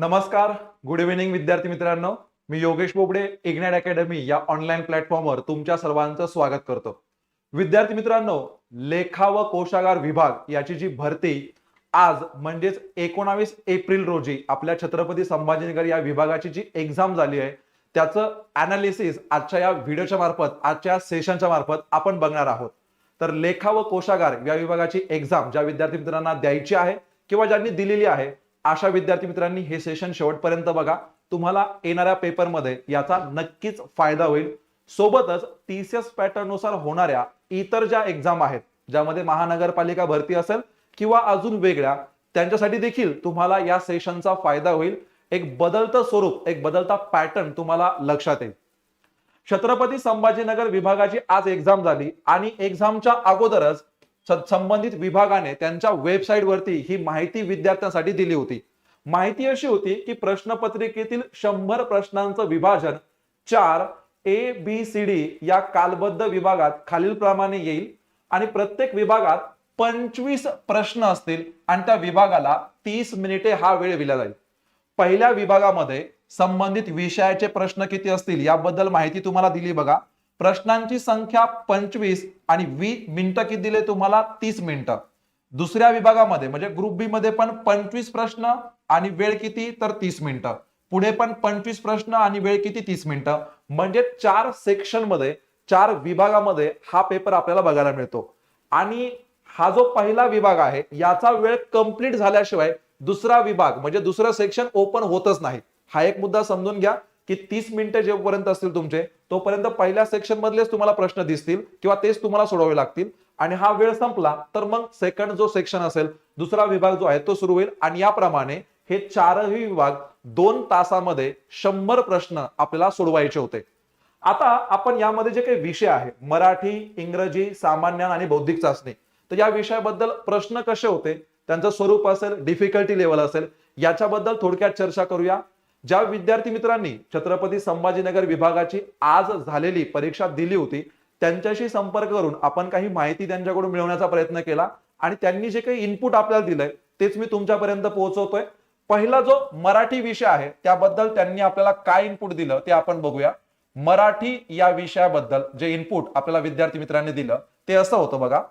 नमस्कार good evening विद्यार्थी मित्रांनो. मी योगेश बोबडे इग्नाइट अकॅडमी या ऑनलाईन प्लॅटफॉर्मवर तुमच्या सर्वांचं स्वागत करतो. विद्यार्थी मित्रांनो लेखा व कोशागार विभाग याची जी भरती आज म्हणजेच एकोणावीस एप्रिल रोजी आपल्या छत्रपती संभाजीनगर या विभागाची जी एक्झाम झाली आहे त्याचं अनालिसिस आजच्या या व्हिडिओच्या मार्फत आजच्या सेशनच्या मार्फत आपण बघणार आहोत. तर लेखा व कोशागार या विभागाची एक्झाम ज्या विद्यार्थी मित्रांना द्यायची आहे किंवा ज्यांनी दिलेली आहे अशा विद्यार्थी मित्रांनी हे सेशन शेवटपर्यंत बघा. तुम्हाला येणाऱ्या पेपरमध्ये याचा नक्कीच फायदा होईल. सोबतच टीसीएस पॅटर्ननुसार होणाऱ्या इतर ज्या एक्झाम आहेत ज्यामध्ये महानगरपालिका भरती असेल किंवा अजून वेगळ्या त्यांच्यासाठी देखील तुम्हाला या सेशनचा फायदा होईल. एक बदलतं स्वरूप एक बदलता पॅटर्न तुम्हाला लक्षात येईल. छत्रपती संभाजीनगर विभागाची आज एक्झाम झाली आणि एक्झामच्या अगोदरच संबंधित विभागाने त्यांच्या वेबसाईट वरती ही माहिती विद्यार्थ्यांसाठी दिली होती. माहिती अशी होती की प्रश्नपत्रिकेतील शंभर प्रश्नांचं विभाजन चार ए बी सी डी या कालबद्ध विभागात खालील प्रमाणे येईल आणि प्रत्येक विभागात पंचवीस प्रश्न असतील आणि त्या विभागाला तीस मिनिटे हा वेळ दिला जाईल. पहिल्या विभागामध्ये संबंधित विषयाचे प्रश्न किती असतील याबद्दल माहिती तुम्हाला दिली बघा. प्रश्नांची संख्या पंचवीस आणि वी मिनिटं किती दिले तुम्हाला? तीस मिनिटं. दुसऱ्या विभागामध्ये म्हणजे ग्रुप बी मध्ये पण पंचवीस प्रश्न आणि वेळ किती? तर तीस मिनिटं. पुढे पण पंचवीस प्रश्न आणि वेळ किती? तीस मिनिटं. म्हणजे चार सेक्शनमध्ये चार विभागामध्ये हा पेपर आपल्याला बघायला मिळतो. आणि हा जो पहिला विभाग आहे याचा वेळ कंप्लीट झाल्याशिवाय दुसरा विभाग म्हणजे दुसरं सेक्शन ओपन होतच नाही. हा एक मुद्दा समजून घ्या. की तीस मिनिटे जेपर्यंत असतील तुमचे तोपर्यंत पहिल्या सेक्शन मधलेच तुम्हाला प्रश्न दिसतील किंवा तेच तुम्हाला सोडवावे लागतील. आणि हा वेळ संपला तर मग सेकंड जो सेक्शन असेल दुसरा विभाग जो आहे तो सुरू होईल. आणि याप्रमाणे हे चारही विभाग दोन तासामध्ये शंभर प्रश्न आपल्याला सोडवायचे होते. आता आपण यामध्ये जे काही विषय आहे मराठी इंग्रजी सामान्य आणि बौद्धिक चाचणी तर या विषयाबद्दल प्रश्न कसे होते त्यांचं स्वरूप असेल डिफिकल्टी लेवल असेल याच्याबद्दल थोडक्यात चर्चा करूया. ज्या विद्यार्थी मित्रांनी छत्रपती संभाजीनगर विभागाची आज झालेली परीक्षा दिली होती त्यांच्याशी संपर्क करून आपण काही माहिती त्यांच्याकडून मिळवण्याचा प्रयत्न केला आणि त्यांनी जे काही इनपुट आपल्याला दिलंय तेच मी तुमच्यापर्यंत पोहोचवतोय. पहिला जो मराठी विषय आहे त्याबद्दल त्यांनी आपल्याला काय इनपुट दिलं ते आपण बघूया. मराठी या विषयाबद्दल जे इनपुट आपल्याला विद्यार्थी मित्रांनी दिलं ते असं होतं बघा.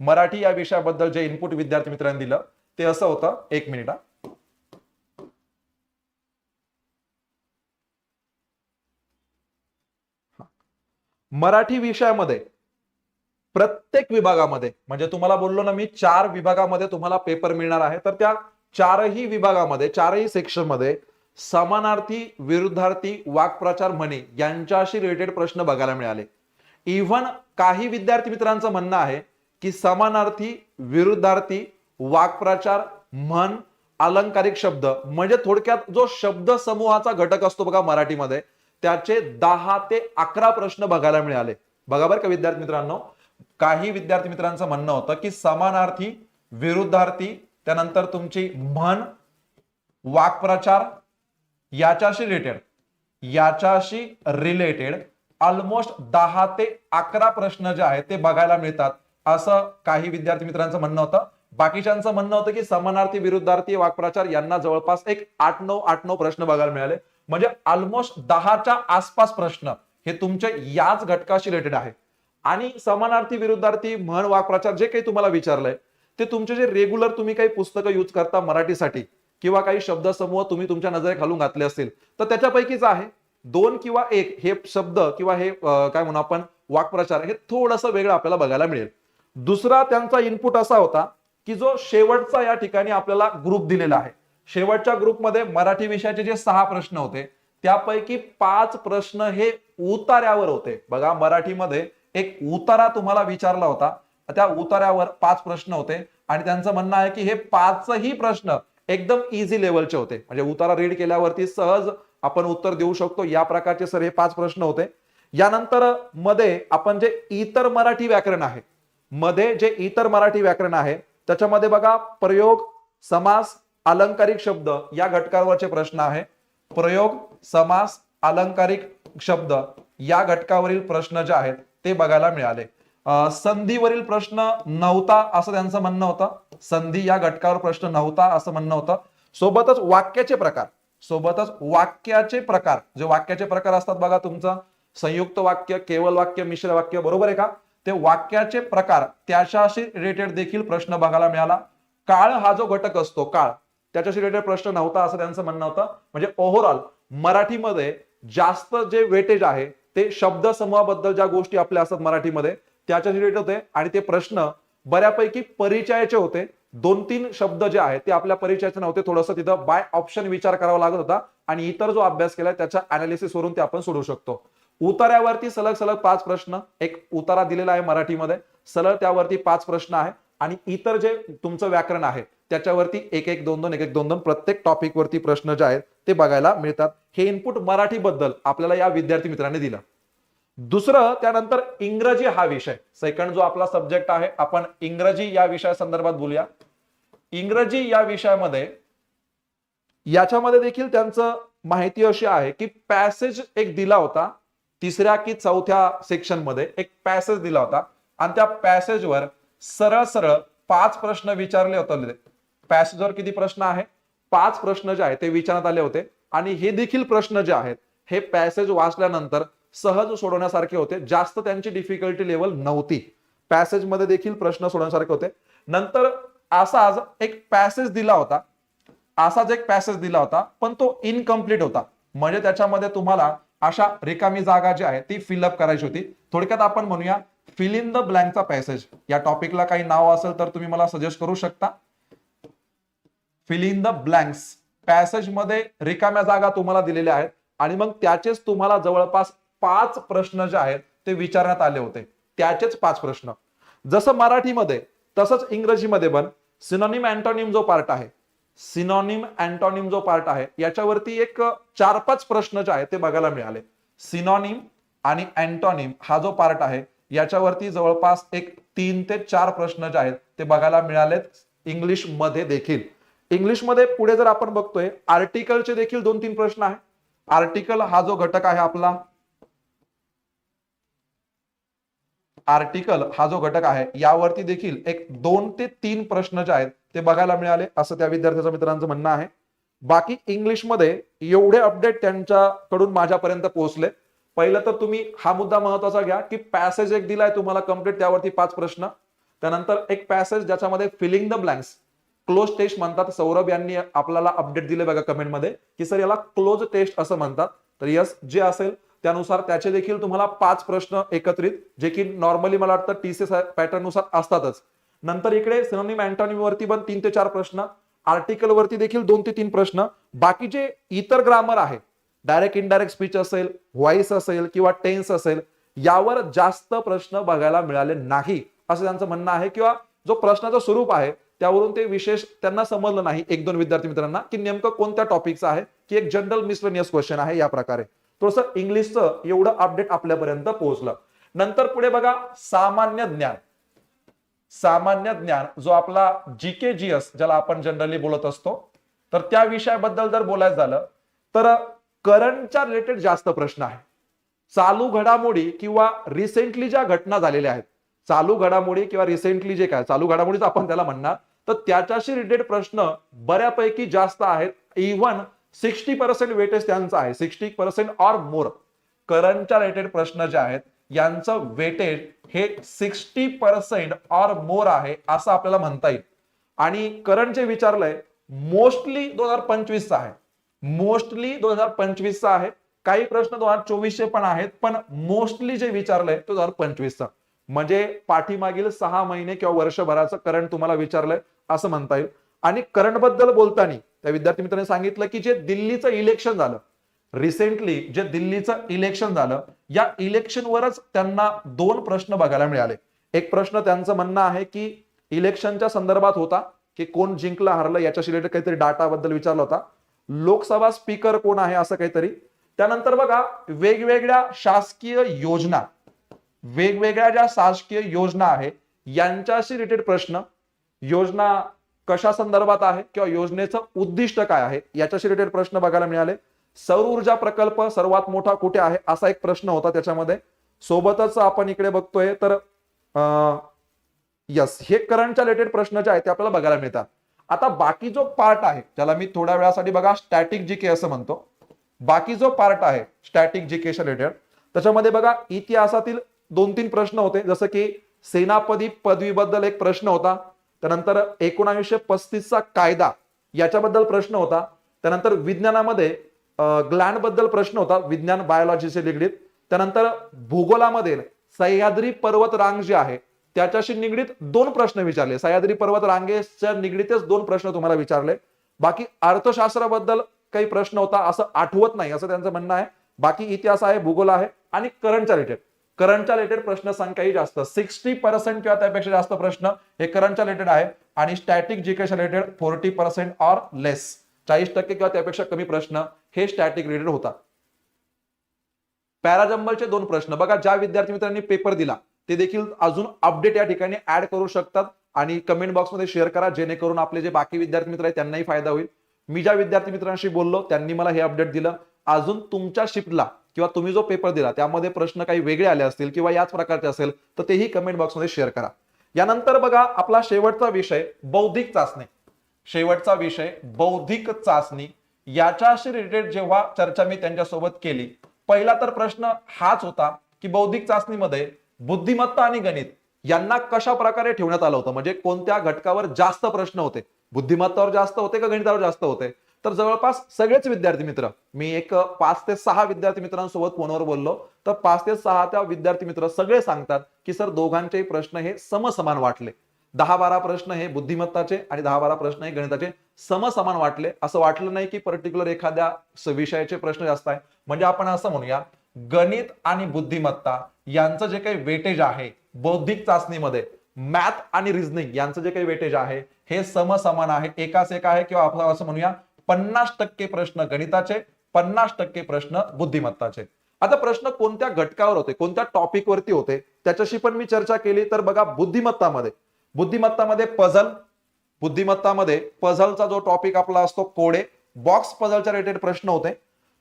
मराठी या विषयाबद्दल जे इनपुट विद्यार्थी मित्रांनी दिलं ते असं होतं एक मिनिट हा. मराठी विषयामध्ये प्रत्येक विभागामध्ये म्हणजे तुम्हाला बोललो ना मी चार विभागामध्ये तुम्हाला पेपर मिळणार आहे. तर त्या चारही विभागामध्ये चारही सेक्शनमध्ये समानार्थी विरुद्धार्थी वाक्प्रचार म्हणे यांच्याशी रिलेटेड प्रश्न बघायला मिळाले. इव्हन काही विद्यार्थी मित्रांचं म्हणणं आहे की समानार्थी विरुद्धार्थी वाक्प्रचार म्हण अलंकारिक शब्द म्हणजे थोडक्यात जो शब्द समूहाचा घटक असतो बघा मराठीमध्ये त्याचे दहा ते अकरा प्रश्न बघायला मिळाले. बघा बरं का विद्यार्थी मित्रांनो काही विद्यार्थी मित्रांचं म्हणणं होतं की समानार्थी विरुद्धार्थी त्यानंतर तुमची म्हण वाक्प्रचार याच्याशी रिलेटेड याच्याशी रिलेटेड ऑलमोस्ट दहा ते अकरा प्रश्न जे आहेत ते बघायला मिळतात. असं काही विद्यार्थी मित्रांचं म्हणणं होतं. बाकीच्यांचं म्हणणं होतं की समानार्थी विरुद्धार्थी वाक्प्रचार यांना जवळपास एक आठ नऊ आठ नऊ प्रश्न बघायला मिळाले. म्हणजे ऑलमोस्ट दहाच्या आसपास प्रश्न हे तुमच्या याच घटकाशी रिलेटेड आहे. आणि समानार्थी विरुद्धार्थी म्हण वाक्प्रचार जे काही तुम्हाला विचारलंय ते तुमचे जे रेग्युलर तुम्ही काही पुस्तकं यूज करता मराठीसाठी किंवा काही शब्दसमूह तुम्ही तुमच्या नजरे घालून घातले असतील तर त्याच्यापैकीच आहे. दोन किंवा एक हे शब्द किंवा हे काय म्हणू आपण वाक्प्रचार हे थोडंसं वेगळं आपल्याला बघायला मिळेल. दुसरा त्यांचा इनपुट असा होता की जो शेवटचा या ठिकाणी आपल्याला ग्रुप दिलेला आहे. शेवटच्या ग्रुपमध्ये मराठी विषयाचे जे सहा प्रश्न होते त्यापैकी पाच प्रश्न हे उतार्यावर होते. बघा मराठीमध्ये एक उतारा तुम्हाला विचारला होता. त्या उतार्यावर पाच प्रश्न होते. आणि त्यांचं म्हणणं आहे की हे पाचही प्रश्न एकदम इझी लेवलचे होते. म्हणजे उतारा रीड केल्यावरती सहज आपण उत्तर देऊ शकतो. या प्रकारचे सर हे पाच प्रश्न होते. यानंतरमध्ये आपण जे इतर मराठी व्याकरण आहे मध्ये जे इतर मराठी व्याकरण आहे त्याच्यामध्ये बघा प्रयोग समास अलंकारिक शब्द या घटकावरचे प्रश्न आहे. प्रयोग समास अलंकारिक शब्द या घटकावरील प्रश्न जे आहेत ते बघायला मिळाले. संधीवरील प्रश्न नव्हता असं त्यांचं म्हणणं होतं. संधी या घटकावर प्रश्न नव्हता असं म्हणणं होतं. सोबतच वाक्याचे प्रकार. सोबतच वाक्याचे प्रकार. जे वाक्याचे प्रकार असतात बघा तुमचं. संयुक्त वाक्य केवळ वाक्य मिश्र वाक्य बरोबर आहे का? ते वाक्याचे प्रकार त्याच्याशी रिलेटेड देखील प्रश्न बघायला मिळाला. काळ हा जो घटक असतो काळ त्याच्याशी रिलेटेड प्रश्न नव्हता असं त्यांचं म्हणणं होतं. म्हणजे ओव्हरऑल मराठीमध्ये जास्त जे वेटेज आहे ते शब्द समूहाबद्दल ज्या गोष्टी आपल्या असतात मराठीमध्ये त्याच्याशी रिलेटेड होते आणि ते प्रश्न बऱ्यापैकी परिचयाचे होते. दोन तीन शब्द जे आहेत ते आपल्या परिचयाचे नव्हते. थोडंसं तिथं बाय ऑप्शन विचार करावा लागत होता आणि इतर जो अभ्यास केलाय त्याच्या अनालिसिस वरून ते आपण सोडू शकतो. उतार्यावरती सलग सलग पाच प्रश्न. एक उतारा दिलेला आहे मराठीमध्ये. सलग त्यावरती पाच प्रश्न आहे. आणि इतर जे तुमचं व्याकरण आहे त्याच्यावरती एक एक दोन दोन एक एक दोन दोन प्रत्येक टॉपिक वरती प्रश्न जे आहेत ते बघायला मिळतात. हे इनपुट मराठीबद्दल आपल्याला या विद्यार्थी मित्रांनी दिलं. दुसरं त्यानंतर इंग्रजी हा विषय. सेकंड जो आपला सब्जेक्ट आहे आपण इंग्रजी या विषया संदर्भात बोलूया. इंग्रजी या विषयामध्ये याच्यामध्ये देखील त्यांचं माहिती अशी आहे की पॅसेज एक दिला होता तिसऱ्या की चौथ्या सेक्शनमध्ये एक पॅसेज दिला होता. आणि त्या पॅसेजवर सरळ सरळ पाच प्रश्न विचारले होते पॅसेजवर किती प्रश्न आहे? पाच प्रश्न जे आहेत ते विचारण्यात आले होते. आणि हे देखील प्रश्न जे आहेत हे पॅसेज वाचल्यानंतर सहज सोडवण्यासारखे होते. जास्त त्यांची डिफिकल्टी लेवल नव्हती. पॅसेजमध्ये देखील प्रश्न सोडवण्यासारखे होते. नंतर असाच एक पॅसेज दिला होता. असाच एक पॅसेज दिला होता पण तो इनकम्प्लीट होता. म्हणजे त्याच्यामध्ये तुम्हाला अशा रिकामी जागा जी आहे ती फिलअप करायची होती. थोडक्यात आपण म्हणूया फिल इन द ब्लँकचा पॅसेज या टॉपिकला काही नाव असेल तर तुम्ही मला सजेस्ट करू शकता. फिल इन द ब्लँक्स पॅसेजमध्ये रिकाम्या जागा तुम्हाला दिलेल्या आहेत. आणि मग त्याचेच तुम्हाला जवळपास पाच प्रश्न जे आहेत ते विचारण्यात आले होते. त्याचेच पाच प्रश्न. जसं मराठीमध्ये तसंच इंग्रजीमध्ये पण सिनॉनिम अँटोनिम जो पार्ट आहे सिनॉनिम अँटोनिम जो पार्ट आहे याच्यावरती एक चार पाच प्रश्न जे आहेत ते बघायला मिळाले. सिनॉनिम आणि अँटोनिम हा जो पार्ट आहे याच्यावरती जवळपास एक तीन ते चार प्रश्न जे आहेत ते बघायला मिळालेत इंग्लिशमध्ये देखील. इंग्लिशमध्ये पुढे जर आपण बघतोय आर्टिकलचे देखील दोन तीन प्रश्न आहे आर्टिकल हा जो घटक आहे आपला आर्टिकल हा जो घटक आहे यावरती देखील एक दोन ते तीन प्रश्न जे आहेत ते बघायला मिळाले असं त्या विद्यार्थ्याचं मित्रांचं म्हणणं आहे. बाकी इंग्लिशमध्ये एवढे अपडेट त्यांच्याकडून माझ्यापर्यंत पोहोचले. पहिलं तर तुम्ही हा मुद्दा महत्त्वाचा घ्या की पॅसेज एक दिलाय तुम्हाला कंप्लीट त्यावरती पाच प्रश्न. त्यानंतर एक पॅसेज ज्याच्यामध्ये filling the blanks cloze test म्हणतात. सौरभ यांनी आपल्याला अपडेट दिले बघा कमेंटमध्ये की सर याला क्लोज टेस्ट असं म्हणतात. तर यस जे असेल त्यानुसार त्याचे देखील तुम्हाला पाच प्रश्न एकत्रित जे की नॉर्मली मला वाटतं टीसी पॅटर्ननुसार असतातच. नंतर इकडे सिनोनिम अँटॉनिम वरती पण तीन ते चार प्रश्न. आर्टिकल वरती देखील दोन ते तीन प्रश्न. बाकीचे इतर ग्रामर आहे डायरेक्ट इनडायरेक्ट स्पीच असेल व्हॉइस असेल किंवा टेन्स असेल यावर जास्त प्रश्न बघायला मिळाले नाही. असं त्यांचं म्हणणं आहे किंवा जो प्रश्नाचं स्वरूप आहे त्यावरून ते विशेष त्यांना समजलं नाही. एक दोन विद्यार्थी मित्रांना की नेमकं कोणत्या टॉपिकचं आहे की एक जनरल मिसलेनियस क्वेश्चन आहे या प्रकारे. थोडस इंग्लिशचं एवढं अपडेट आपल्यापर्यंत पोहोचलं. नंतर पुढे बघा सामान्य ज्ञान. सामान्य ज्ञान जो आपला जी के जी एस ज्याला आपण जनरली बोलत असतो तर त्या विषयाबद्दल जर बोलायचं झालं तर करंटच्या रिलेटेड जास्त प्रश्न आहे चालू घडामोडी किंवा रिसेंटली ज्या घटना झालेल्या आहेत चालू घडामोडी किंवा रिसेंटली जे काय चालू घडामोडीच आपण त्याला म्हणणार तर त्याच्याशी रिलेटेड प्रश्न बऱ्यापैकी जास्त आहेत. इव्हन सिक्स्टी पर्सेंट वेटेज त्यांचा आहे सिक्स्टी पर्सेंट ऑर मोर करंटच्या रिलेटेड प्रश्न जे आहेत यांचं वेटेज हे सिक्स्टी पर्सेंट ऑर मोर आहे असं आपल्याला म्हणता येईल. आणि करंट जे विचारलंय मोस्टली दोन हजार पंचवीसचा आहे. मोस्टली दोन हजार पंचवीसचा आहे. काही प्रश्न दोन हजार चोवीसचे पण आहेत पण मोस्टली जे विचारलंय तो दोन हजार पंचवीसचा. म्हणजे पाठीमागील सहा महिने किंवा वर्षभराचं करंट तुम्हाला विचारलंय असं म्हणता येईल. आणि करंटबद्दल बोलताना त्या विद्यार्थी मित्रांनी सांगितलं की जे दिल्लीचं इलेक्शन झालं रिसेंटली जे दिल्लीचं इलेक्शन झालं या इलेक्शनवरच त्यांना दोन प्रश्न बघायला मिळाले. एक प्रश्न त्यांचं म्हणणं आहे की इलेक्शनच्या संदर्भात होता की कोण जिंकलं हरलं याच्याशी रिलेटेड काहीतरी डाटा बद्दल विचारला होता. लोकसभा स्पीकर कोण आहे असं काहीतरी? त्यानंतर बघा वेगवेगळ्या शासकीय योजना. वेगवेगळ्या ज्या शासकीय योजना आहे यांच्याशी रिलेटेड प्रश्न. योजना कशा संदर्भात आहे किंवा योजनेचं उद्दिष्ट काय आहे याच्याशी रिलेटेड प्रश्न बघायला मिळाले. सौर ऊर्जा प्रकल्प सर्वात मोठा कुठे आहे असा एक प्रश्न होता त्याच्यामध्ये. सोबतच आपण इकडे बघतोय तर यस हे करंटच्या रिलेटेड प्रश्न जे आहेत ते आपल्याला बघायला मिळतात. आता बाकी जो पार्ट आहे ज्याला मी थोड्या वेळासाठी बघा स्टॅटिक जी के असं म्हणतो. बाकी जो पार्ट आहे स्टॅटिक जी के रिलेटेड त्याच्यामध्ये बघा इतिहासातील दोन तीन प्रश्न होते. जसं की सेनापदी पदवीबद्दल एक प्रश्न होता. त्यानंतर एकोणावीसशे पस्तीसचा कायदा याच्याबद्दल प्रश्न होता. त्यानंतर विज्ञानामध्ये ग्लँडबद्दल प्रश्न होता विज्ञान बायोलॉजीचे निगडीत त्यानंतर भूगोलामध्ये सह्याद्री पर्वत रांग जी आहे त्याच्याशी निगडीत दोन प्रश्न विचारले. सह्याद्री पर्वत रांगेच्या निगडीतच दोन प्रश्न तुम्हाला विचारले. बाकी अर्थशास्त्राबद्दल काही प्रश्न होता असं आठवत नाही असं त्यांचं म्हणणं आहे. बाकी इतिहास आहे भूगोल आहे आणि करंटच्या रिलेटेड करंटच्या रिलेटेड प्रश्न संख्याही जास्त. सिक्स्टी पर्सेंट किंवा त्यापेक्षा जास्त प्रश्न हे करंटच्या रिलेटेड आहे आणि static जीकेच्या related forty percent or less चाळीस टक्के किंवा त्यापेक्षा कमी प्रश्न हे स्टॅटिक रिलेटेड होता. पॅराजंबलचे दोन प्रश्न. बघा ज्या विद्यार्थी मित्रांनी पेपर दिला ते देखील अजून अपडेट या ठिकाणी ऍड करू शकतात आणि कमेंट बॉक्समध्ये शेअर करा जेणेकरून आपले जे बाकी विद्यार्थी मित्र आहेत त्यांनाही फायदा होईल. मी ज्या विद्यार्थी मित्रांशी बोललो त्यांनी मला हे अपडेट दिलं. अजून तुमच्या शिफ्टला किंवा तुम्ही जो पेपर दिला त्यामध्ये प्रश्न काही वेगळे आले असतील किंवा याच प्रकारचे असेल तर तेही कमेंट बॉक्समध्ये शेअर करा. यानंतर बघा आपला शेवटचा विषय बौद्धिक चाचणी. शेवटचा विषय बौद्धिक चाचणी. याच्याशी रिलेटेड जेव्हा चर्चा मी त्यांच्यासोबत केली पहिला तर प्रश्न हाच होता की बौद्धिक चाचणीमध्ये बुद्धिमत्ता आणि गणित यांना कशा प्रकारे ठेवण्यात आलं होतं? म्हणजे कोणत्या घटकावर जास्त प्रश्न होते? बुद्धिमत्तावर जास्त होते का गणितावर जास्त होते? तर जवळपास सगळेच विद्यार्थी मित्र मी एक पाच ते सहा विद्यार्थी मित्रांसोबत फोनवर बोललो. तर पाच ते सहा त्या विद्यार्थी मित्र सगळे सांगतात की सर दोघांचेही प्रश्न हे समसमान वाटले. दहा बारा प्रश्न हे बुद्धिमत्ताचे आणि दहा बारा प्रश्न हे गणिताचे समसमान वाटले. असं वाटलं नाही की पर्टिक्युलर एखाद्या विषयाचे प्रश्न जास्त आहे. म्हणजे आपण असं म्हणूया गणित आणि बुद्धिमत्ता यांचं जे काही वेटेज आहे बौद्धिक चाचणीमध्ये मॅथ आणि रिझनिंग यांचं जे काही वेटेज आहे हे समसमान आहे एकाच एक आहे किंवा आपण असं म्हणूया पन्नास टक्के प्रश्न गणिताचे पन्नास टक्के प्रश्न बुद्धिमत्ताचे. आता प्रश्न कोणत्या घटकावर होते कोणत्या टॉपिक वरती होते त्याच्याशी पण मी चर्चा केली तर बघा बुद्धिमत्तामध्ये. बुद्धिमत्तामध्ये पझल बुद्धिमत्तामध्ये पझलचा जो टॉपिक आपला असतो कोडे बॉक्स पझलच्या रिलेटेड प्रश्न होते.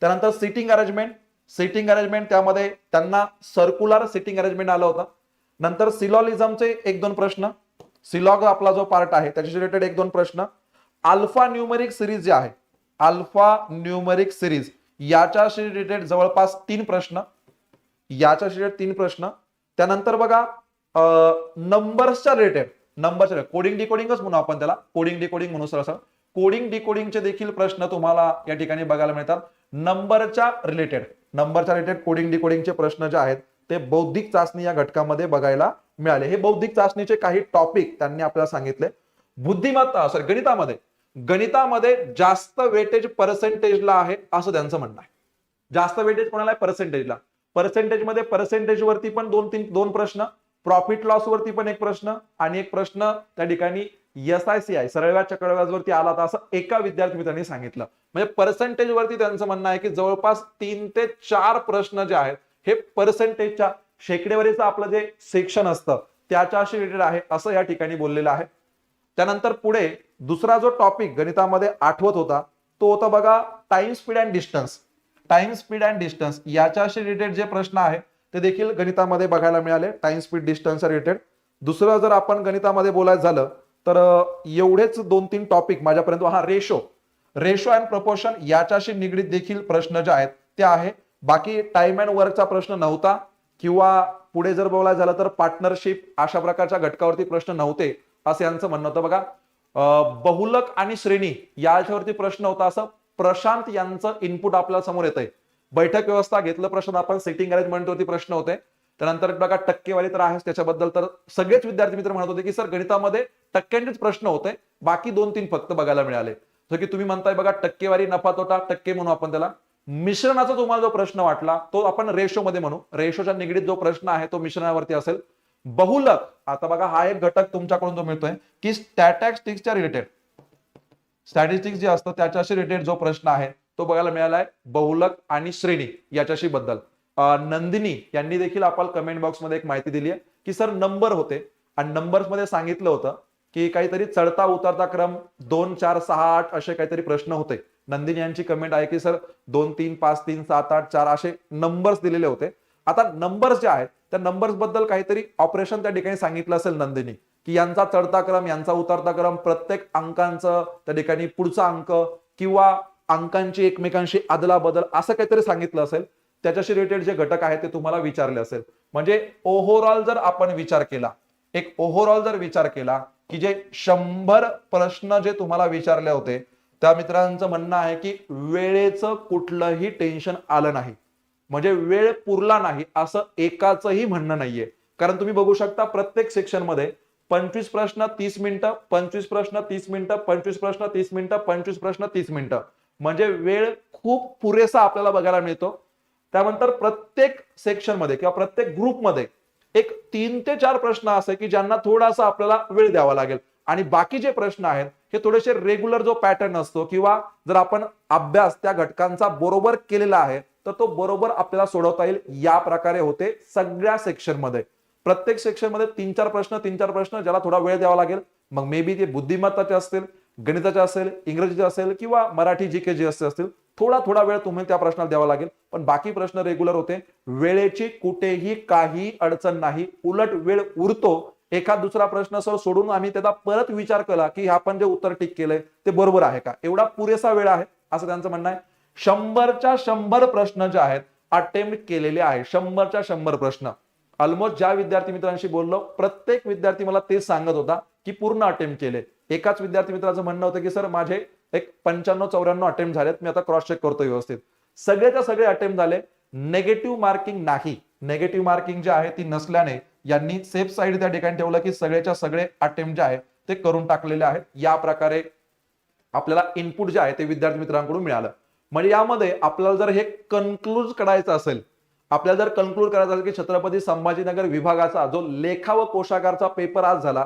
त्यानंतर सिटिंग अरेंजमेंट सिटिंग अरेंजमेंट त्यामध्ये त्यांना सर्क्युलर सिटिंग अरेंजमेंट आलं होतं. नंतर सिलॉलिझमचे एक दोन प्रश्न सिलॉग आपला जो पार्ट आहे त्याच्याशी रिलेटेड एक दोन प्रश्न. अल्फा न्यूमरिक सिरीज जे आहे अल्फा न्यूमरिक सिरीज याच्याशी रिलेटेड जवळपास तीन प्रश्न याच्याशी रिलेटेड तीन प्रश्न. त्यानंतर बघा नंबर्सच्या रिलेटेड नंबरच्या कोडिंग डिकोडिंगच म्हणू आपण त्याला. कोडिंग डिकोडिंग म्हणू सर कोडिंग डिकोडिंगचे देखील प्रश्न तुम्हाला या ठिकाणी बघायला मिळतात. नंबरच्या रिलेटेड नंबरच्या रिलेटेड कोडिंग डिकोडिंगचे प्रश्न जे आहेत ते बौद्धिक चाचणी या घटकामध्ये बघायला मिळाले. हे बौद्धिक चाचणीचे काही टॉपिक त्यांनी आपल्याला सांगितले. बुद्धिमत्ता सॉरी गणितामध्ये. गणितामध्ये जास्त वेटेज पर्सेंटेजला आहे असं त्यांचं म्हणणं आहे. जास्त वेटेज कोणाला आहे? पर्सेंटेजला पर्सेंटेजमध्ये पर्सेंटेज वरती पण दोन तीन दोन प्रश्न. प्रॉफिट लॉस वरती पण एक प्रश्न आणि एक प्रश्न त्या ठिकाणी एस आय सी आय सरळ व्याज चक्रव्याजवरती आला तर असं एका विद्यार्थी मित्रांनी सांगितलं. म्हणजे पर्सेंटेज वरती त्यांचं म्हणणं आहे की जवळपास तीन ते चार प्रश्न जे आहेत हे पर्सेंटेजच्या शेकडेवारीचं आपलं जे सेक्शन असतं त्याच्याशी रिलेटेड आहे असं या ठिकाणी बोललेलं आहे. त्यानंतर पुढे दुसरा जो टॉपिक गणितामध्ये आठवत होता तो होता बघा time speed and distance time speed and distance याच्याशी रिलेटेड जे प्रश्न आहे ते देखील गणितामध्ये बघायला मिळाले. टाइम स्पीड डिस्टन्स रिलेटेड दुसरं जर आपण गणितामध्ये बोलायचं झालं तर एवढेच दोन तीन टॉपिक माझ्यापर्यंत. हा रेशो. रेशो अँड प्रपोर्शन याच्याशी निगडीत देखील प्रश्न जे आहेत ते आहे. बाकी टाइम अँड वर्कचा प्रश्न नव्हता. किंवा पुढे जर बोलायला झालं तर पार्टनरशिप अशा प्रकारच्या घटकावरती प्रश्न नव्हते असं यांचं म्हणणं होतं बघा. बहुलक आणि श्रेणी याच्यावरती प्रश्न होता असं. प्रशांत यांचं इनपुट आपल्यासमोर येत बैठक व्यवस्था घेतलं प्रश्न आपण सिटिंग अरेंजमेंटवरती प्रश्न होते. त्यानंतर बघा टक्केवारी तर आहेच त्याच्याबद्दल तर सगळेच विद्यार्थी मित्र म्हणत होते की सर गणितामध्ये टक्क्यांचेच प्रश्न होते बाकी दोन तीन फक्त बघायला मिळाले. तर की तुम्ही म्हणताय बघा टक्केवारी नफा तोटा टक्के म्हणू आपण त्याला. मिश्रणाचा तुम्हाला जो प्रश्न वाटला तो आपण रेशोमध्ये म्हणू. रेशोच्या निगडीत जो प्रश्न आहे तो मिश्रणावरती असेल. बहुलक आता बघा हा एक घटक तुमच्याकडून जो मिळतोय की स्टॅटॅस्टिक्सच्या रिलेटेड स्टॅटिस्टिक्स जे असतं त्याच्याशी रिलेटेड जो प्रश्न आहे तो बघायला मिळाला आहे बहुलक आणि श्रेणी याच्याशी बद्दल. नंदिनी यांनी देखील आपण कमेंट बॉक्समध्ये एक माहिती दिली आहे की सर नंबर होते. आणि नंबर्समध्ये सांगितलं होतं की काहीतरी चढता उतरता क्रम दोन चार सहा आठ असे काहीतरी प्रश्न होते. नंदिनी यांची कमेंट आहे की सर दोन तीन पाच तीन सात आठ चार असे नंबर्स दिलेले होते. आता नंबर्स जे आहेत त्या नंबर्सबद्दल काहीतरी ऑपरेशन त्या ठिकाणी सांगितलं असेल नंदिनी की यांचा चढता क्रम यांचा उतरता क्रम प्रत्येक अंकांचं त्या ठिकाणी पुढचा अंक किंवा अंकांची एकमेकांशी अदला बदल असं काहीतरी सांगितलं असेल. त्याच्याशी रिलेटेड जे घटक आहेत ते तुम्हाला विचारले असेल. म्हणजे ओव्हरऑल जर आपण विचार केला एक ओव्हरऑल जर विचार केला की जे शंभर प्रश्न जे तुम्हाला विचारले होते त्या मित्रांचं म्हणणं आहे की वेळेचं कुठलंही टेन्शन आलं नाही. म्हणजे वेळ पुरला नाही असं एकाचंही म्हणणं नाहीये. कारण तुम्ही बघू शकता प्रत्येक सेक्शनमध्ये पंचवीस प्रश्न तीस मिनिटं पंचवीस प्रश्न तीस मिनिटं पंचवीस प्रश्न तीस मिनिटं पंचवीस प्रश्न तीस मिनिटं. म्हणजे वेळ खूप पुरेसा आपल्याला बघायला मिळतो. त्यानंतर प्रत्येक सेक्शनमध्ये किंवा प्रत्येक ग्रुपमध्ये एक तीन ते चार प्रश्न असे की ज्यांना थोडासा आपल्याला वेळ द्यावा लागेल. आणि बाकी जे प्रश्न आहेत हे थोडेसे रेग्युलर जो पॅटर्न असतो किंवा जर आपण अभ्यास त्या घटकांचा बरोबर केलेला आहे तर तो बरोबर आपल्याला सोडवता येईल. या प्रकारे होते सगळ्या सेक्शनमध्ये प्रत्येक सेक्शनमध्ये तीन चार प्रश्न तीन चार प्रश्न ज्याला थोडा वेळ द्यावा लागेल. मग मे बी ते बुद्धिमत्ताचे असतील गणिताचे असेल इंग्रजीचे असेल किंवा मराठी जी के जी असतील थोडा थोडा वेळ तुम्ही त्या प्रश्नाला द्यावा लागेल. पण बाकी प्रश्न रेग्युलर होते. वेळेची कुठेही काही अडचण नाही. उलट वेळ उरतो. एखाद दुसरा प्रश्न सर सोडून आम्ही त्याचा परत विचार केला की आपण जे उत्तर टिक केलंय ते बरोबर आहे का? एवढा पुरेसा वेळ आहे असं त्यांचं म्हणणं आहे. शंभरच्या शंभर प्रश्न जे आहेत अटेम्प्ट केलेले आहे. शंभरच्या शंभर प्रश्न. ऑलमोस्ट ज्या विद्यार्थी मित्रांशी बोललो प्रत्येक विद्यार्थी मला तेच सांगत होता की पूर्ण अटेम्प्ट केले. एकाच विद्यार्थी मित्राचं म्हणणं होतं की सर माझे एक पंच्याण्णव चौऱ्याण्णव अटेम्प्ट झालेत. मी आता क्रॉस चेक करतो व्यवस्थित. सगळेच्या सगळे अटेम्प्ट झाले. नेगेटिव्ह मार्किंग नाही. नेगेटिव्ह मार्किंग जे आहे ती नसल्याने यांनी सेफ साईड त्या ठिकाणी ठेवलं की सगळेच्या सगळे अटेम्प्ट जे आहे ते करून टाकलेले आहेत. या प्रकारे आपल्याला इनपुट जे आहे ते विद्यार्थी मित्रांकडून मिळालं. म्हणजे यामध्ये आपल्याला जर हे कन्क्लूज करायचं असेल आपल्याला जर कन्क्लूड करायचं असेल की छत्रपती संभाजीनगर विभागाचा जो लेखा व कोशागारचा पेपर आज झाला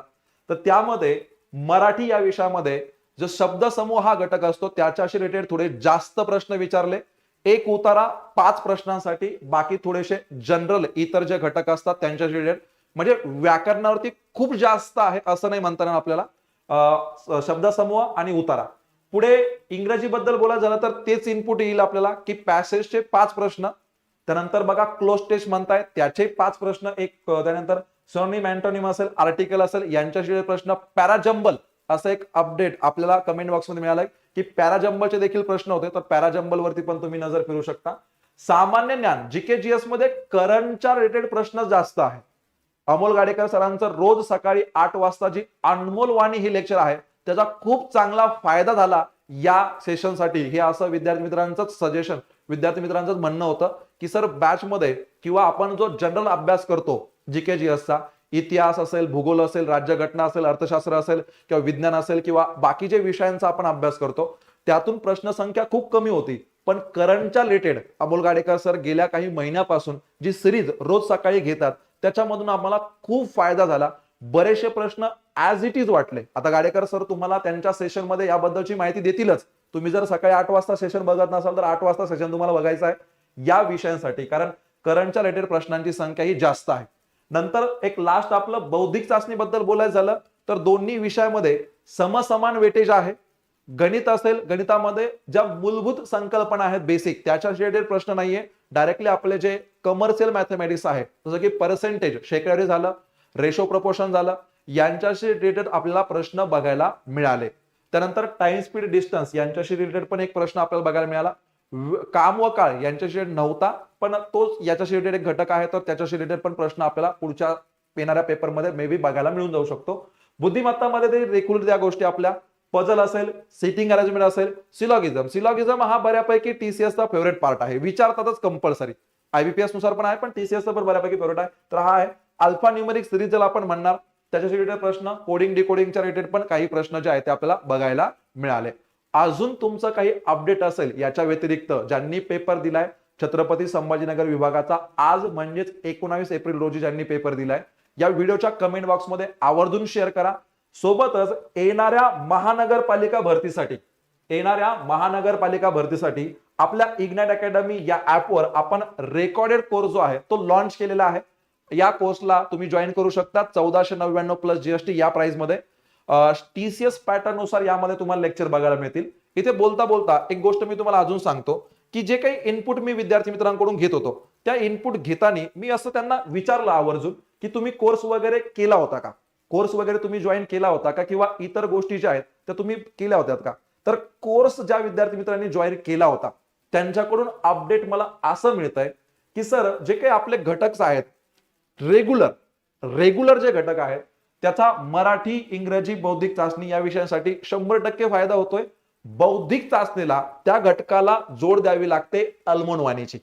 तर त्यामध्ये मराठी या विषयामध्ये जो शब्दसमूह हा घटक असतो त्याच्याशी रिलेटेड थोडे जास्त प्रश्न विचारले. एक उतारा पाच प्रश्नांसाठी बाकी थोडेसे जनरल इतर जे घटक असतात त्यांच्याशी रिलेटेड म्हणजे व्याकरणावरती खूप जास्त आहे असं नाही म्हणता येणार आपल्याला. शब्द शब्दसमूह आणि उतारा. पुढे इंग्रजी बद्दल बोलायचं झालं तर तेच इनपुट येईल आपल्याला की पॅसेजचे पाच प्रश्न. त्यानंतर बघा क्लोज टेस्ट म्हणताय त्याचे पाच प्रश्न एक त्यानंतर सॉनिम अँटोनिम असेल आर्टिकल असेल यांच्याशी प्रश्न पॅराजंबल असं एक अपडेट आपल्याला कमेंट बॉक्समध्ये मिळालंय की पॅराजंबलचे देखील प्रश्न होते. तर पॅराजंबल वरती पण तुम्ही नजर फिरू शकता. सामान्य ज्ञान जीके जीएसमध्ये करंटच्या रिलेटेड प्रश्न जास्त आहे अमोल गाडेकर सरांचं रोज सकाळी आठ वाजता जी अनमोल वाणी ही लेक्चर आहे त्याचा खूप चांगला फायदा झाला या सेशनसाठी हे असं विद्यार्थी मित्रांचं सजेशन विद्यार्थी मित्रांचं म्हणणं होतं की सर बॅच मध्ये किंवा आपण जो जनरल अभ्यास करतो जीके जीएसचा इतिहास असेल भूगोल असेल राज्यघटना असेल अर्थशास्त्र असेल किंवा विज्ञान असेल किंवा बाकीचे विषयांचा आपण अभ्यास करतो त्यातून प्रश्न संख्या खूप कमी होती. पण करंटच्या रिलेटेड अमोल गाडेकर सर गेल्या काही महिन्यापासून जी सिरीज रोज सकाळी घेतात त्याच्यामधून आम्हाला खूप फायदा झाला. बरेचसे प्रश्न ऍज इट इज वाटले. आता गाडेकर सर तुम्हाला त्यांच्या सेशनमध्ये याबद्दलची माहिती देतीलच. तुम्ही जर सकाळी आठ वाजता सेशन बघत नसाल तर आठ वाजता सेशन तुम्हाला बघायचं आहे या विषयांसाठी. कारण करंटच्या रिलेटेड प्रश्नांची संख्या ही जास्त आहे. नंतर एक लास्ट आपलं बौद्धिक चाचणीबद्दल बोलायचं झालं तर दोन्ही विषयामध्ये समसमान वेटेज आहे. गणित असेल गणितामध्ये ज्या मूलभूत संकल्पना आहेत बेसिक त्याच्या रिलेटेड प्रश्न नाहीये. डायरेक्टली आपले जे कमर्शियल मॅथमॅटिक्स आहे जसं की पर्सेंटेज शेकडे झालं रेशो प्रपोर्शन झालं यांच्याशी रिलेटेड आपल्याला प्रश्न बघायला मिळाले. त्यानंतर टाइम स्पीड डिस्टन्स यांच्याशी रिलेटेड पण एक प्रश्न आपल्याला बघायला मिळाला. काम व काळ यांच्याशी नव्हता पण तोच याच्याशी रिलेटेड एक घटक आहे तर त्याच्याशी रिलेटेड पण प्रश्न आपल्याला पुढच्या येणाऱ्या पेपरमध्ये मे बी बघायला मिळून जाऊ शकतो. बुद्धिमत्तामध्ये ते रेग्युलर त्या गोष्टी आपल्या पजल असेल सिटिंग अरेंजमेंट असेल सिलॉगिझम सिलॉगिझम हा बऱ्यापैकी टीसीएसचा फेवरेट पार्ट आहे. विचारतातच कंपल्सरी आयबीपीएसनुसार पण आहे पण टीसीएसचा पण बऱ्यापैकी फेवरेट आहे. तर हा आहे. अल्फा न्यूमेरिक सिरीज ज्याला आपण म्हणणार त्याच्याशी रिलेटेड प्रश्न कोडिंग डिकोडिंगच्या रिलेटेड पण काही प्रश्न जे आहेत ते आपल्याला बघायला मिळाले. अजून तुमचं काही अपडेट असेल याच्या व्यतिरिक्त ज्यांनी पेपर दिलाय छत्रपती संभाजीनगर विभागाचा आज म्हणजेच एकोणावीस एप्रिल रोजी ज्यांनी पेपर दिलाय या व्हिडिओच्या कमेंट बॉक्समध्ये आवर्जून शेअर करा. सोबतच येणाऱ्या महानगरपालिका भरतीसाठी येणाऱ्या महानगरपालिका भरतीसाठी आपल्या इग्नाइट अकॅडमी या ऍपवर आपण रेकॉर्डेड कोर्स जो आहे तो लॉन्च केलेला आहे. या कोर्सला तुम्ही जॉईन करू शकता चौदाशे नव्याण्णव प्लस जीएसटी या प्राइसमध्ये. टीसीएस पॅटर्ननुसार यामध्ये तुम्हाला लेक्चर बघायला मिळतील. इथे बोलता बोलता एक गोष्ट मी तुम्हाला अजून सांगतो. की जे काही इनपुट मी विद्यार्थी मित्रांकडून घेत होतो त्या इनपुट घेताना मी असं त्यांना विचारलं आवर्जून की तुम्ही कोर्स वगैरे केला होता का? कोर्स वगैरे तुम्ही जॉईन केला होता का? किंवा इतर गोष्टी ज्या आहेत त्या तुम्ही केल्या होत्यात का? तर कोर्स ज्या विद्यार्थी मित्रांनी जॉईन केला होता त्यांच्याकडून अपडेट मला असं मिळतंय की सर जे काही आपले घटक आहेत रेग्युलर रेग्युलर जे घटक आहेत त्याचा मराठी इंग्रजी बौद्धिक चाचणी या विषयांसाठी शंभर टक्के फायदा होतोय. बौद्धिक चाचणीला त्या घटकाला जोड द्यावी लागते अल्मोनवाणीची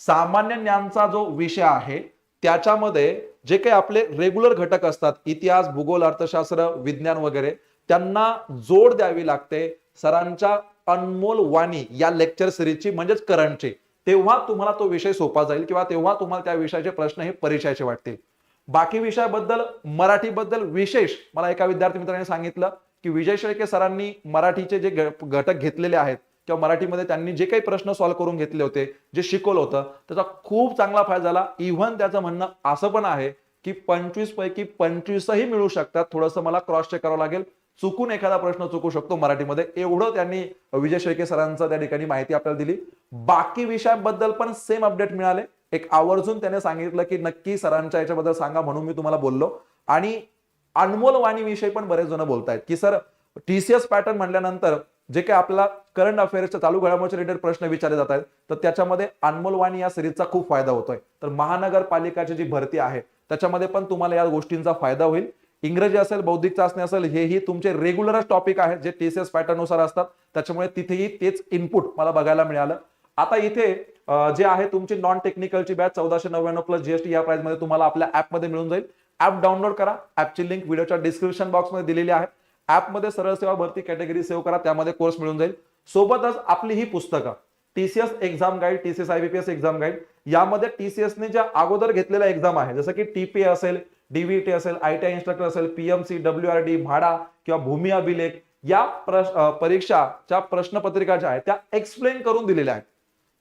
सामान्य ज्ञानचा जो विषय आहे त्याच्यामध्ये जे काही आपले रेग्युलर घटक असतात इतिहास भूगोल अर्थशास्त्र विज्ञान वगैरे त्यांना जोड द्यावी लागते सरांच्या अनमोल वाणी या लेक्चर सिरीजची म्हणजेच करंटची. तेव्हा तुम्हाला तो विषय सोपा जाईल किंवा तेव्हा तुम्हाला त्या विषयाचे प्रश्न हे परीक्षाचे वाटतील. बाकी विषयाबद्दल मराठीबद्दल विशेष मला एका विद्यार्थी मित्राने सांगितलं की विजय शेळके सरांनी मराठीचे जे घ- घटक घेतलेले आहेत किंवा मराठीमध्ये त्यांनी जे काही प्रश्न सॉल्व्ह करून घेतले होते जे शिकवलं होतं त्याचा खूप चांगला फायदा झाला. इव्हन त्याचं म्हणणं असं पण आहे की पंचवीस पैकी पंचवीसही मिळू शकतात. थोडंसं मला क्रॉस चेक करावं लागेल. चुकून एखादा प्रश्न चुकू शकतो मराठीमध्ये. एवढं त्यांनी विजय शेळके सरांचं त्या ठिकाणी माहिती आपल्याला दिली. बाकी विषयांबद्दल पण सेम अपडेट मिळाले. एक आवर्जून त्याने सांगितलं की नक्की सरांच्या याच्याबद्दल सांगा म्हणून मी तुम्हाला बोललो. आणि अनमोल वाणीविषयी पण बरेच जण बोलतायत की सर टीसीएस पॅटर्न म्हणल्यानंतर जे काही आपल्याला करंट अफेअर्सच्या चालू घडामोडचे रिलेटेड प्रश्न विचारले जात आहेत तर त्याच्यामध्ये अनमोल वाणी या सिरीजचा खूप फायदा होतोय. तर महानगरपालिकाची जी भरती आहे त्याच्यामध्ये पण तुम्हाला या गोष्टींचा फायदा होईल. इंग्रजी असेल बौद्धिक चाचणी असेल हेही तुमचे रेग्युलरच टॉपिक आहेत जे टीसीएस पॅटर्ननुसार असतात. त्याच्यामुळे तिथेही तेच इनपुट मला बघायला मिळालं. आता इथे जे आहे तुमची नॉन टेक्निकलची बॅच चौदाशे नव्याण्णव प्लस जीएसटी या प्राइसमध्ये तुम्हाला आपल्या ऍपमध्ये मिळून जाईल. ऍप डाउनलोड करा. ऍपची लिंक व्हिडिओच्या डिस्क्रिप्शन बॉक्समध्ये दिलेली आहे. ऍपमध्ये सरळ सेवा भरती कॅटेगरी सेव्ह करा. त्यामध्ये कोर्स मिळून जाईल. सोबतच आपली ही पुस्तकं. TCS exam guide TCS IBPS exam guide यामध्ये टीसीएसने ने ज्या अगोदर घेतलेल्या एक्झाम आहे जसं की टीपीए असेल डीव्हीटी असेल आयटीआय इन्स्ट्रक्टर असेल पीएमसी डब्ल्यूआरडी म्हाडा किंवा भूमी अभिलेख या प्रश- परीक्षाच्या प्रश्नपत्रिका ज्या आहेत त्या एक्सप्लेन करून दिलेल्या आहेत.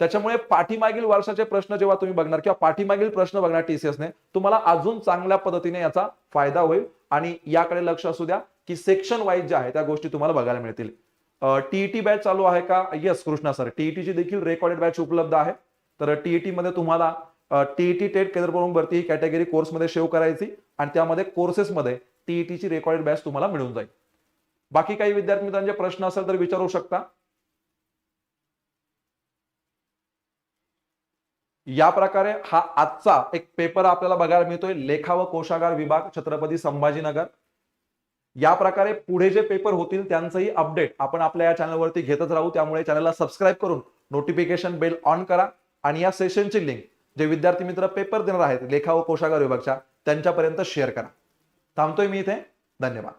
त्याच्यामुळे पाठीमागील वर्षाचे प्रश्न जेव्हा तुम्ही बघणार किंवा पाठीमागील प्रश्न बघणार टीसीएसने तुम्हाला अजून चांगल्या पद्धतीने याचा फायदा होईल. आणि याकडे लक्ष असू द्या की सेक्शन वाईज ज्या आहे त्या गोष्टी तुम्हाला बघायला मिळतील. टीईटी बॅच चालू आहे का? येस कृष्णा सर टीईटीची देखील रेकॉर्डेड बॅच उपलब्ध आहे. तर टीईटी मध्ये तुम्हाला टीईटी टेट केंद्र प्रमुख भरती ही कॅटेगरी कोर्समध्ये सेव्ह करायची आणि त्यामध्ये कोर्सेसमध्ये टीईटीची रेकॉर्डेड बॅच तुम्हाला मिळून जाईल. बाकी काही विद्यार्थी मित्रांचे प्रश्न असेल तर विचारू शकता. या प्रकारे हा आजचा एक पेपर आपल्याला बघायला मिळतोय लेखा व कोशागार विभाग छत्रपती संभाजीनगर. या प्रकारे पुढे जे पेपर होतील त्यांचंही अपडेट आपण आपल्या या चॅनलवरती घेतच राहू. त्यामुळे चॅनलला सबस्क्राईब करून नोटिफिकेशन बेल ऑन करा आणि या सेशनची लिंक जे विद्यार्थी मित्र पेपर देणार आहेत लेखा व कोशागार विभागच्या त्यांच्यापर्यंत शेअर करा. थांबतोय मी इथे. धन्यवाद.